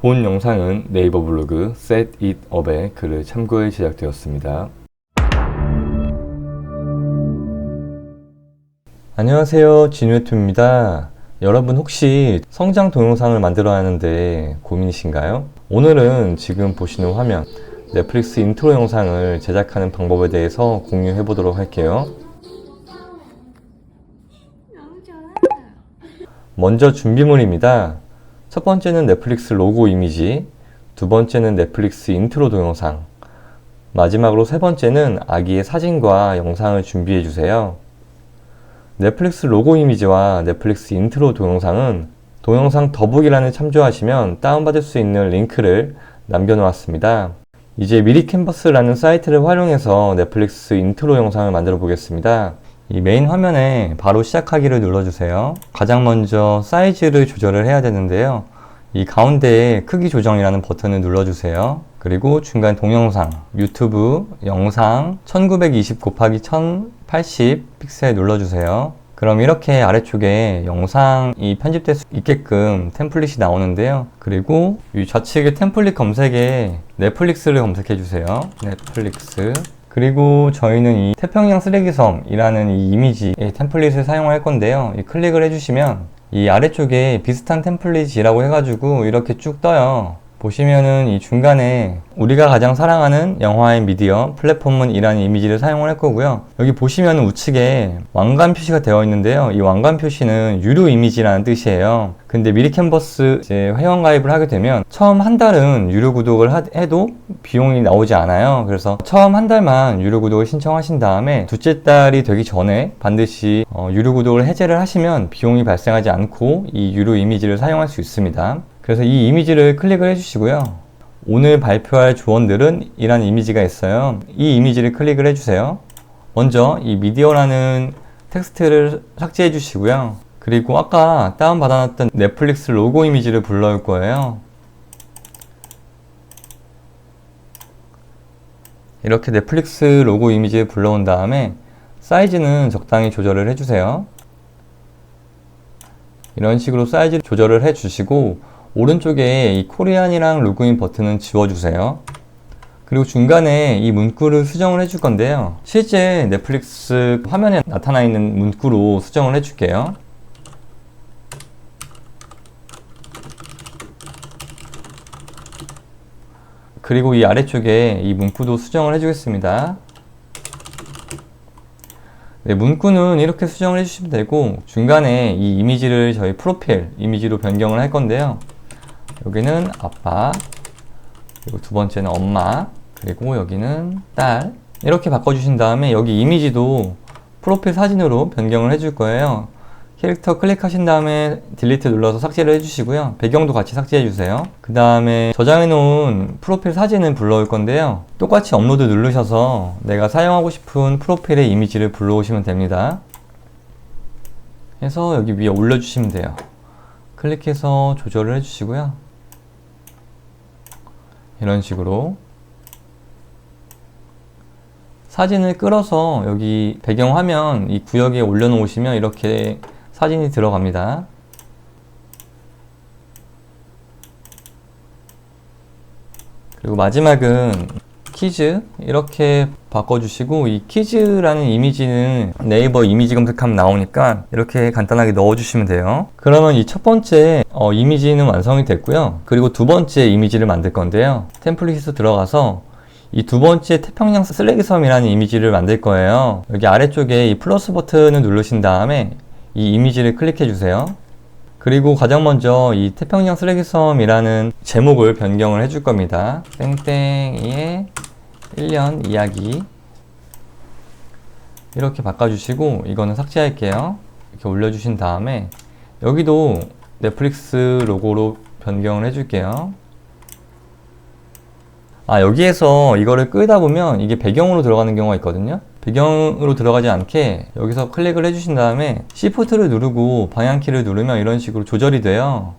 본 영상은 네이버 블로그 Set It Up의 글을 참고해 제작되었습니다. 안녕하세요. 진우유튜브입니다. 여러분 혹시 성장 동영상을 만들어야 하는데 고민이신가요? 오늘은 지금 보시는 화면 넷플릭스 인트로 영상을 제작하는 방법에 대해서 공유해 보도록 할게요. 먼저 준비물입니다. 첫 번째는 넷플릭스 로고 이미지, 두 번째는 넷플릭스 인트로 동영상, 마지막으로 세 번째는 아기의 사진과 영상을 준비해 주세요. 넷플릭스 로고 이미지와 넷플릭스 인트로 동영상은 동영상 더보기란에 참조하시면 다운받을 수 있는 링크를 남겨놓았습니다. 이제 미리 캔버스라는 사이트를 활용해서 넷플릭스 인트로 영상을 만들어 보겠습니다. 이 메인 화면에 바로 시작하기를 눌러주세요. 가장 먼저 사이즈를 조절을 해야 되는데요. 이 가운데에 크기 조정이라는 버튼을 눌러주세요. 그리고 중간 동영상, 유튜브, 영상 1920 곱하기 1080 픽셀 눌러주세요. 그럼 이렇게 아래쪽에 영상이 편집될 수 있게끔 템플릿이 나오는데요. 그리고 이 좌측의 템플릿 검색에 넷플릭스를 검색해 주세요. 넷플릭스. 그리고 저희는 이 태평양 쓰레기섬이라는 이 이미지의 템플릿을 사용할 건데요. 이 클릭을 해주시면 이 아래쪽에 비슷한 템플릿이라고 해가지고 이렇게 쭉 떠요. 보시면은 이 중간에 우리가 가장 사랑하는 영화의 미디어 플랫폼은 이라는 이미지를 사용을 할 거고요. 여기 보시면 우측에 왕관 표시가 되어 있는데요. 이 왕관 표시는 유료 이미지라는 뜻이에요. 근데 미리 캔버스 이제 회원 가입을 하게 되면 처음 한 달은 유료 구독을 하- 해도 비용이 나오지 않아요. 그래서 처음 한 달만 유료 구독을 신청하신 다음에 둘째 달이 되기 전에 반드시 어, 유료 구독을 해제를 하시면 비용이 발생하지 않고 이 유료 이미지를 사용할 수 있습니다. 그래서 이 이미지를 클릭을 해주시고요. 오늘 발표할 조언들은 이란 이미지가 있어요. 이 이미지를 클릭을 해주세요. 먼저 이 미디어라는 텍스트를 삭제해 주시고요. 그리고 아까 다운받아놨던 넷플릭스 로고 이미지를 불러올 거예요. 이렇게 넷플릭스 로고 이미지를 불러온 다음에 사이즈는 적당히 조절을 해주세요. 이런 식으로 사이즈 조절을 해주시고 오른쪽에 이 코리안이랑 로그인 버튼은 지워주세요. 그리고 중간에 이 문구를 수정을 해줄 건데요. 실제 넷플릭스 화면에 나타나 있는 문구로 수정을 해줄게요. 그리고 이 아래쪽에 이 문구도 수정을 해주겠습니다. 네, 문구는 이렇게 수정을 해주시면 되고 중간에 이 이미지를 저희 프로필 이미지로 변경을 할 건데요. 여기는 아빠, 그리고 두 번째는 엄마, 그리고 여기는 딸 이렇게 바꿔주신 다음에 여기 이미지도 프로필 사진으로 변경을 해줄 거예요. 캐릭터 클릭하신 다음에 딜리트 눌러서 삭제를 해주시고요. 배경도 같이 삭제해 주세요. 그 다음에 저장해 놓은 프로필 사진을 불러올 건데요. 똑같이 업로드 누르셔서 내가 사용하고 싶은 프로필의 이미지를 불러오시면 됩니다. 해서 여기 위에 올려주시면 돼요. 클릭해서 조절을 해주시고요. 이런 식으로 사진을 끌어서 여기 배경화면 이 구역에 올려놓으시면 이렇게 사진이 들어갑니다. 그리고 마지막은 키즈 이렇게 바꿔주시고 이 키즈라는 이미지는 네이버 이미지 검색하면 나오니까 이렇게 간단하게 넣어주시면 돼요. 그러면 이 첫 번째 어, 이미지는 완성이 됐고요. 그리고 두 번째 이미지를 만들 건데요. 템플릿에 들어가서 이 두 번째 태평양 쓰레기섬이라는 이미지를 만들 거예요. 여기 아래쪽에 이 플러스 버튼을 누르신 다음에 이 이미지를 클릭해 주세요. 그리고 가장 먼저 이 태평양 쓰레기섬이라는 제목을 변경을 해줄 겁니다. 땡땡이의 1년 이야기. 이렇게 바꿔주시고, 이거는 삭제할게요. 이렇게 올려주신 다음에, 여기도 넷플릭스 로고로 변경을 해줄게요. 아, 여기에서 이거를 끄다 보면 이게 배경으로 들어가는 경우가 있거든요. 배경으로 들어가지 않게 여기서 클릭을 해주신 다음에 C포트를 누르고 방향키를 누르면 이런 식으로 조절이 돼요.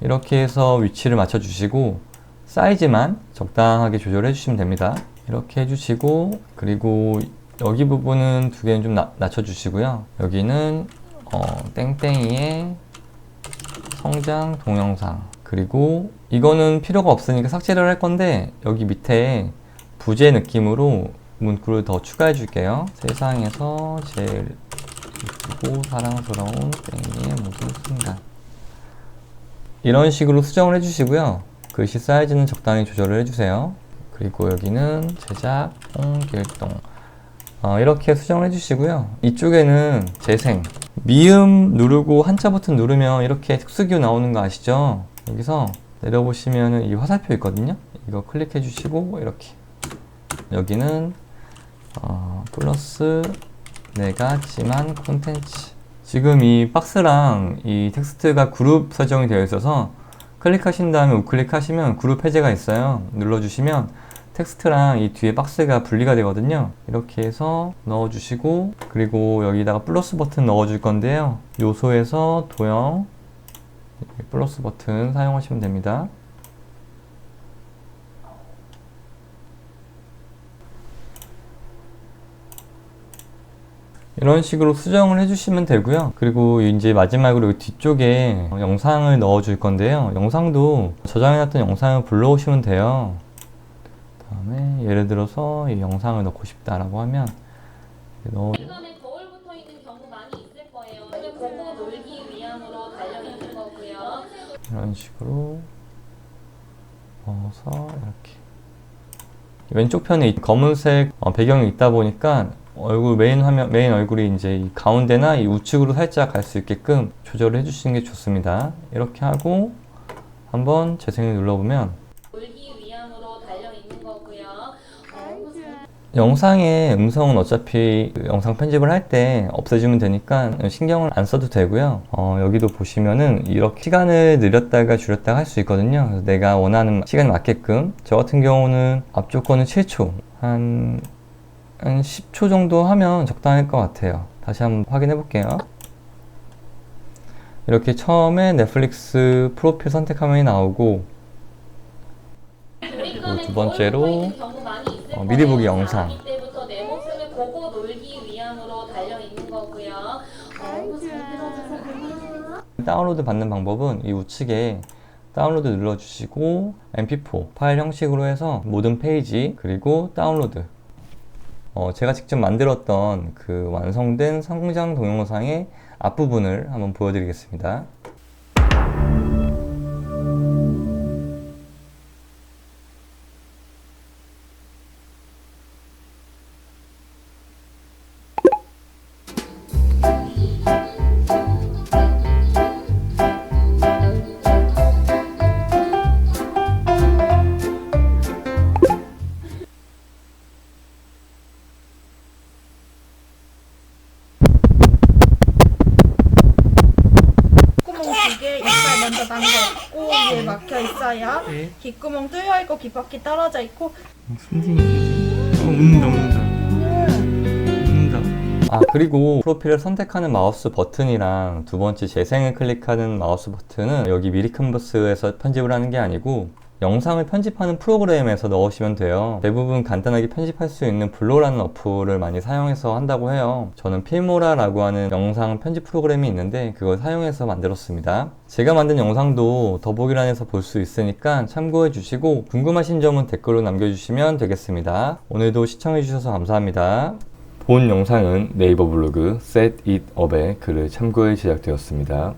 이렇게 해서 위치를 맞춰주시고 사이즈만 적당하게 조절해 주시면 됩니다. 이렇게 해주시고 그리고 여기 부분은 두 개는 좀 나- 낮춰주시고요. 여기는 어, 땡땡이의 성장 동영상 그 그리고 이거는 필요가 없으니까 삭제를 할 건데 여기 밑에 부재 느낌으로 문구를 더 추가해 줄게요. 세상에서 제일 이쁘고 사랑스러운 땡이의 모든 순간. 이런 식으로 수정을 해주시고요. 글씨 사이즈는 적당히 조절을 해주세요. 그리고 여기는 제작 홍길동. 어, 이렇게 수정을 해주시고요. 이쪽에는 재생. 미음 누르고 한자 버튼 누르면 이렇게 특수기호 나오는 거 아시죠? 여기서 내려보시면 이 화살표 있거든요. 이거 클릭해 주시고 이렇게. 여기는 어, 플러스 내가 찜한 콘텐츠. 지금 이 박스랑 이 텍스트가 그룹 설정이 되어 있어서 클릭하신 다음에 우클릭하시면 그룹 해제가 있어요. 눌러주시면 텍스트랑 이 뒤에 박스가 분리가 되거든요. 이렇게 해서 넣어주시고 그리고 여기다가 플러스 버튼 넣어줄 건데요. 요소에서 도형 플러스 버튼 사용하시면 됩니다. 이런 식으로 수정을 해주시면 되고요. 그리고 이제 마지막으로 뒤쪽에 영상을 넣어줄 건데요. 영상도 저장해놨던 영상을 불러오시면 돼요. 다음에 예를 들어서 이 영상을 넣고 싶다라고 하면 넣어. 이런 식으로 넣어서 이렇게 왼쪽 편에 이 검은색 어, 배경이 있다 보니까 얼굴 메인 화면 메인 얼굴이 이제 이 가운데나 이 우측으로 살짝 갈 수 있게끔 조절을 해주시는 게 좋습니다. 이렇게 하고 한번 재생을 눌러보면 영상의 음성은 어차피 그 영상 편집을 할 때 없애주면 되니까 신경을 안 써도 되고요. 어, 여기도 보시면은 이렇게 시간을 늘렸다가 줄였다가 할 수 있거든요. 그래서 내가 원하는 시간에 맞게끔 저 같은 경우는 앞쪽 거는 7초 한, 한 10초 정도 하면 적당할 것 같아요. 다시 한번 확인해 볼게요. 이렇게 처음에 넷플릭스 프로필 선택 화면이 나오고 그리고 두 번째로, 어, 미리 보기 영상. 다운로드 받는 방법은 이 우측에 다운로드 눌러주시고 mp4 파일 형식으로 해서 모든 페이지 그리고 다운로드 어, 제가 직접 만들었던 그 완성된 성장 동영상의 앞부분을 한번 보여드리겠습니다. 먼저 남겨있고 위에 막혀 있어요. 귓구멍 뚫려 있고 귓바퀴 떨어져 있고. 아 그리고 프로필을 선택하는 마우스 버튼이랑 두 번째 재생을 클릭하는 마우스 버튼은 여기 미리 캔버스에서 편집을 하는 게 아니고 영상을 편집하는 프로그램에서 넣으시면 돼요. 대부분 간단하게 편집할 수 있는 블로라는 어플을 많이 사용해서 한다고 해요. 저는 필모라라고 하는 영상 편집 프로그램이 있는데 그걸 사용해서 만들었습니다. 제가 만든 영상도 더보기란에서 볼 수 있으니까 참고해 주시고 궁금하신 점은 댓글로 남겨주시면 되겠습니다. 오늘도 시청해 주셔서 감사합니다. 본 영상은 네이버 블로그 Set It Up의 글을 참고해 제작되었습니다.